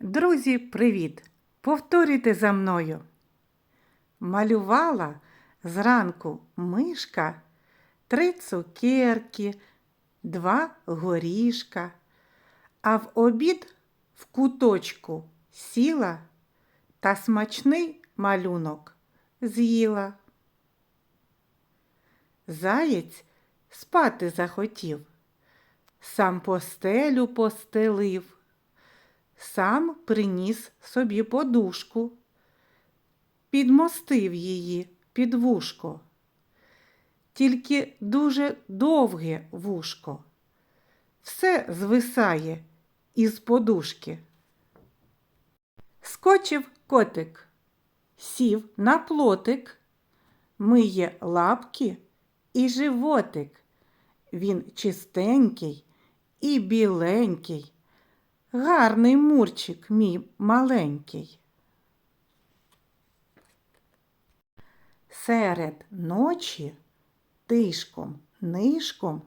Друзі, привіт! Повторюйте за мною. Малювала зранку мишка три цукерки, два горішка, а в обід в куточку сіла та смачний малюнок з'їла. Заєць спати захотів, сам постелю постелив сам приніс собі подушку, підмостив її під вушко, тільки дуже довге вушко. Все звисає із подушки. Скочив котик, сів на плотик, миє лапки і животик. Він чистенький і біленький. Гарний мурчик мій маленький. Серед ночі тишком нишком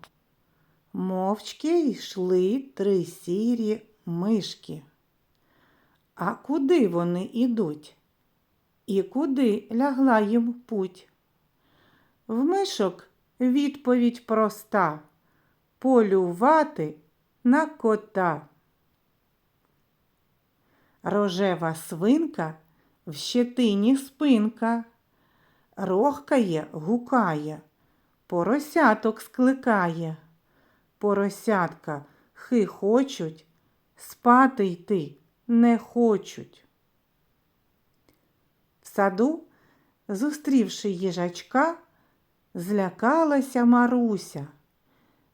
мовчки йшли три сірі мишки. А куди вони ідуть? І куди лягла їм путь? В мишок відповідь проста полювати на кота. Рожева свинка в щетині спинка, рохкає, гукає, поросяток скликає. Поросятка хихочуть, спати йти не хочуть. В саду, зустрівши їжачка, злякалася Маруся.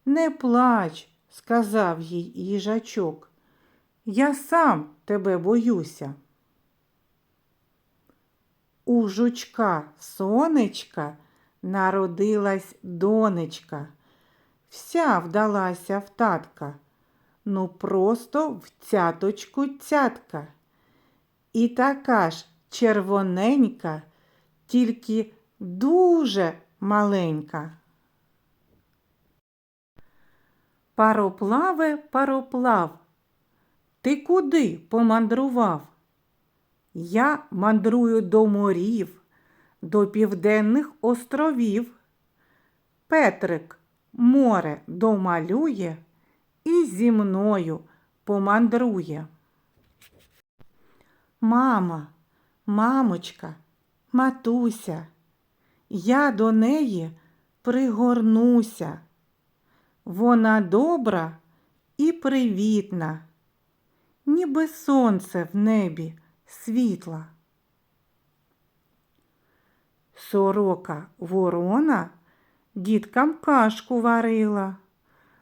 Не плач, сказав їй їжачок. Я сам тебе боюся. У жучка сонечка народилась донечка, вся вдалася в татка, ну просто в цяточку цятка. І така ж червоненька, тільки дуже маленька. Пароплаве, пароплав. Ти куди помандрував? Я мандрую до морів, до південних островів. Петрик море домалює і зі мною помандрує. Мама, мамочка, матуся, я до неї пригорнуся. Вона добра і привітна ніби сонце в небі світла. Сорока ворона діткам кашку варила,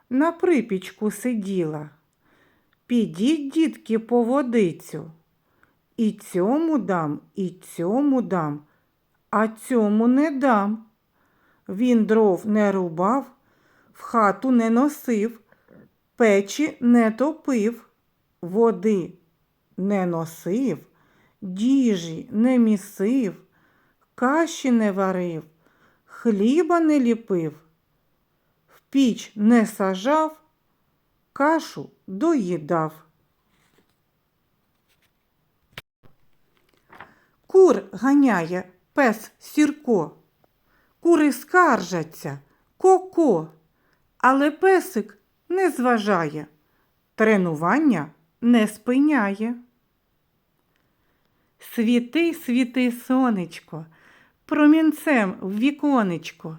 на припічку сиділа. Підіть, дітки, по водицю. І цьому дам, і цьому дам, а цьому не дам. Він дров не рубав, в хату не носив, печі не топив води не носив, діжі не місив, каші не варив, хліба не ліпив, в піч не сажав, кашу доїдав. Кур ганяє пес сірко, кури скаржаться, ко-ко, але песик не зважає. Тренування не спиняє. Світи, світи, сонечко, промінцем в віконечко,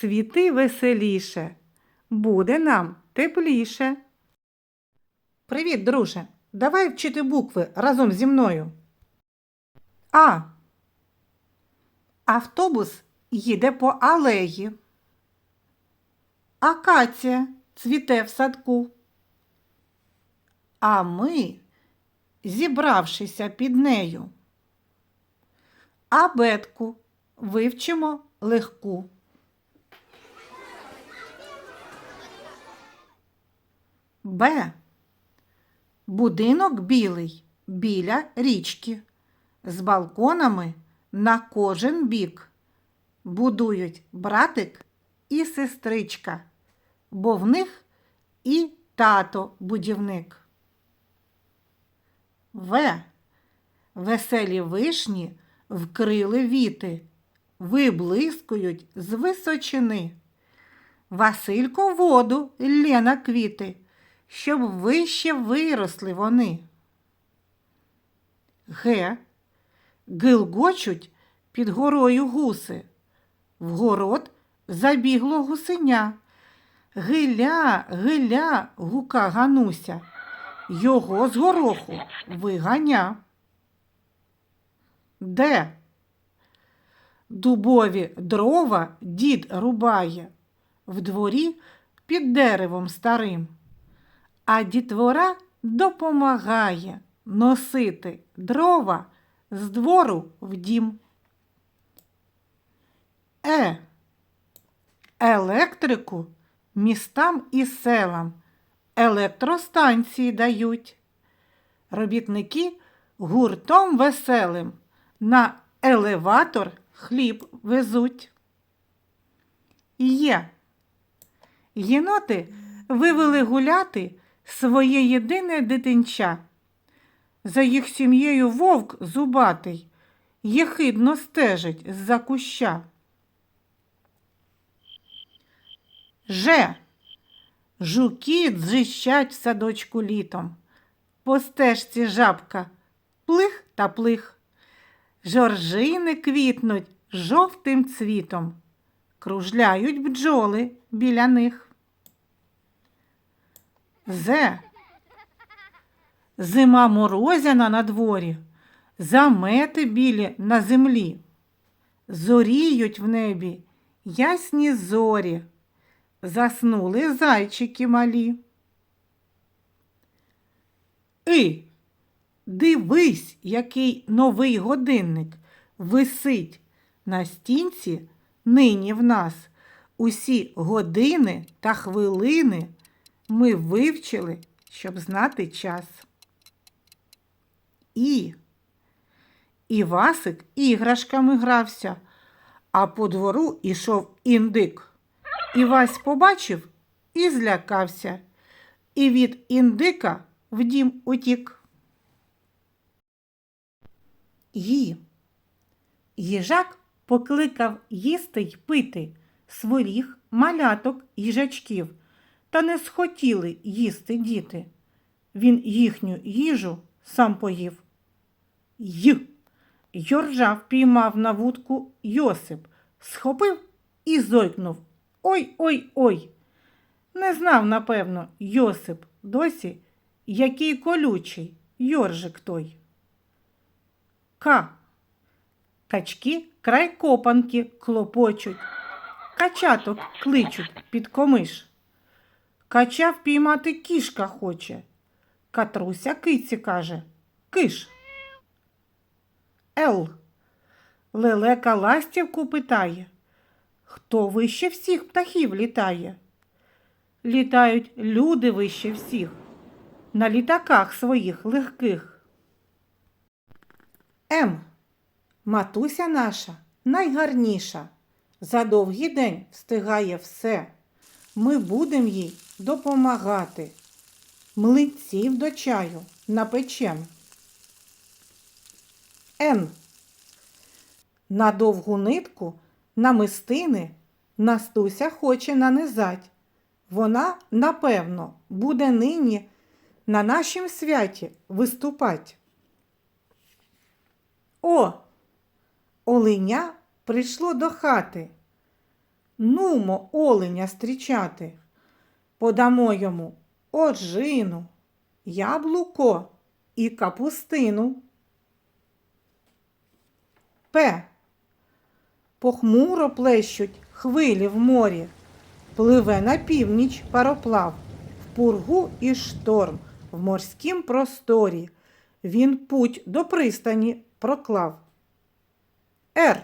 світи веселіше, буде нам тепліше. Привіт, друже! Давай вчити букви разом зі мною. А. Автобус їде по алеї. Акація цвіте в садку. А ми, зібравшися під нею, абетку вивчимо легку. Б. Будинок білий біля річки. З балконами на кожен бік. Будують братик і сестричка, бо в них і тато будівник. В. Веселі вишні вкрили віти, виблискують з височини. Василько воду лє на квіти, щоб вище виросли вони. Г. Гилгочуть під горою гуси. В город забігло гусеня. Гиля, гиля, гука Гануся. Його з гороху виганя. Де? Дубові дрова дід рубає в дворі під деревом старим, а дітвора допомагає носити дрова з двору в дім. Е. Електрику містам і селам електростанції дають. Робітники гуртом веселим на елеватор хліб везуть. Є. Єноти вивели гуляти своє єдине дитинча. За їх сім'єю вовк зубатий єхидно стежить з-за куща. Же. Жуки дзищать в садочку літом. По стежці жабка плих та плих. Жоржини квітнуть жовтим цвітом. Кружляють бджоли біля них. Зе. Зима морозяна на дворі, замети білі на землі. Зоріють в небі ясні зорі. Заснули зайчики малі. І, дивись, який новий годинник висить на стінці нині в нас. Усі години та хвилини ми вивчили, щоб знати час. І. Івасик іграшками грався, а по двору ішов індик. Івась побачив і злякався, і від індика в дім утік. Ї. Їжак покликав їсти й пити своїх маляток їжачків, та не схотіли їсти діти. Він їхню їжу сам поїв. Й. Йоржа впіймав на вудку Йосип, схопив і зойкнув. Ой ой ой. Не знав, напевно, Йосип досі, який колючий Йоржик той. К. Качки край копанки клопочуть, качаток кличуть під комиш. Кача впіймати кішка хоче. Катруся киці каже Киш. Л. Лелека ластівку питає. Хто вище всіх птахів літає? Літають люди вище всіх, на літаках своїх легких. М. Матуся наша найгарніша. За довгий день встигає все. Ми будемо їй допомагати. Млинців до чаю напечем. Н. На довгу нитку намистини Настуся хоче нанизать. Вона, напевно, буде нині на нашім святі виступать. О, оленя прийшло до хати. Нумо оленя стрічати. Подамо йому ожину, яблуко і капустину. П. Похмуро плещуть хвилі в морі, пливе на північ пароплав, в пургу і шторм, в морськім просторі. Він путь до пристані проклав. Р.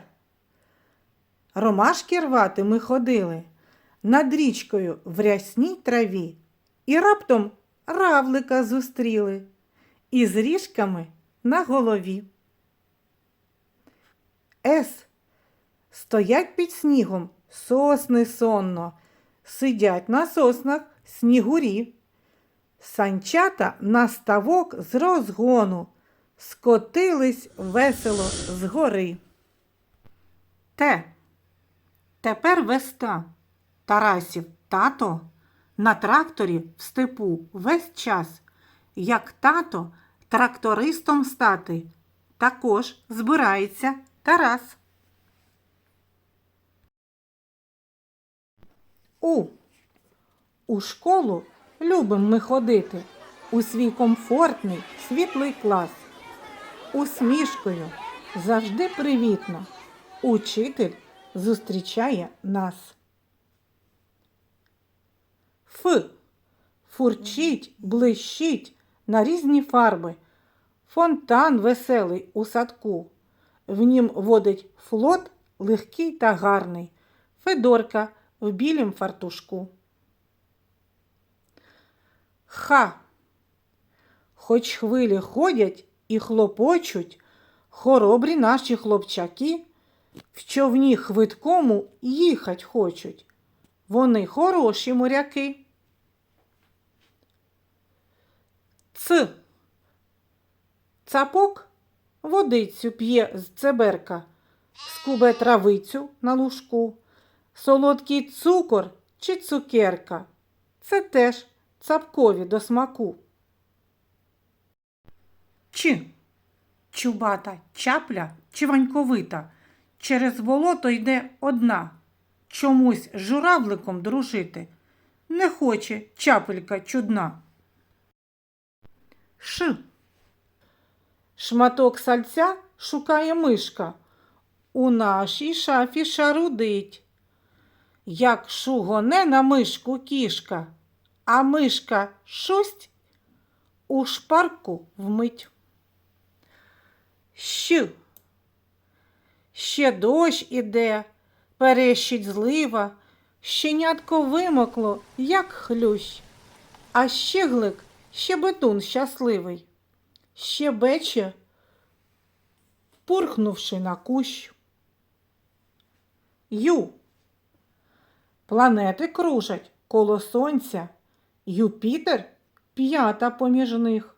Ромашки рвати ми ходили над річкою в рясній траві, і раптом равлика зустріли із ріжками на голові. С. Стоять під снігом сосни сонно, сидять на соснах снігурі. Санчата на ставок з розгону скотились весело з гори. Те. Тепер веста. Тарасів тато на тракторі в степу весь час, як тато трактористом стати, також збирається Тарас. У. У школу любимо ми ходити у свій комфортний світлий клас. Усмішкою завжди привітно. Учитель зустрічає нас. Ф. Фурчить, блищить на різні фарби. Фонтан веселий у садку. В нім водить флот легкий та гарний. Федорка в білім фартушку. Ха. Хоч хвилі ходять і хлопочуть, хоробрі наші хлопчаки в човні хвидкому їхать хочуть. Вони хороші моряки. Ц. Цапок водицю п'є з цеберка, скубе травицю на лужку, солодкий цукор чи цукерка. Це теж цапкові до смаку. Чи чубата чапля чи ваньковита через болото йде одна. Чомусь журавликом дружити не хоче чапелька чудна. Ш. Шматок сальця шукає мишка. У нашій шафі шарудить. Як шугоне на мишку кішка, а мишка шусть у шпарку вмить. Щ. Ще дощ іде, перещить злива, щенятко вимокло, як хлющ, а щеглик ще бетун щасливий, ще бече, пурхнувши на кущ. Ю. Планети кружать коло сонця, Юпітер п'ята поміж них.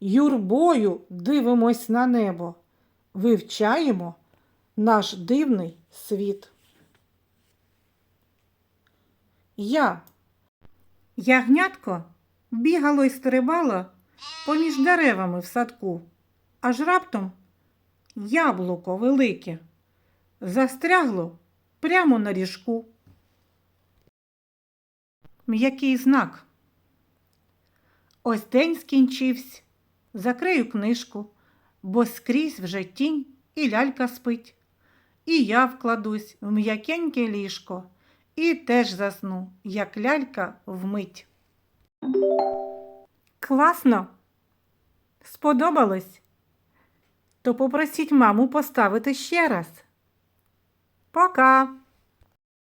Юрбою дивимось на небо, вивчаємо наш дивний світ. Я. Ягнятко бігало й стрибало поміж деревами в садку, аж раптом яблуко велике застрягло прямо на ріжку. М'який знак. Ось день скінчився. Закрию книжку, бо скрізь вже тінь і лялька спить. І я вкладусь в м'якеньке ліжко і теж засну, як лялька вмить. Класно. Сподобалось? То попросіть маму поставити ще раз. Пока.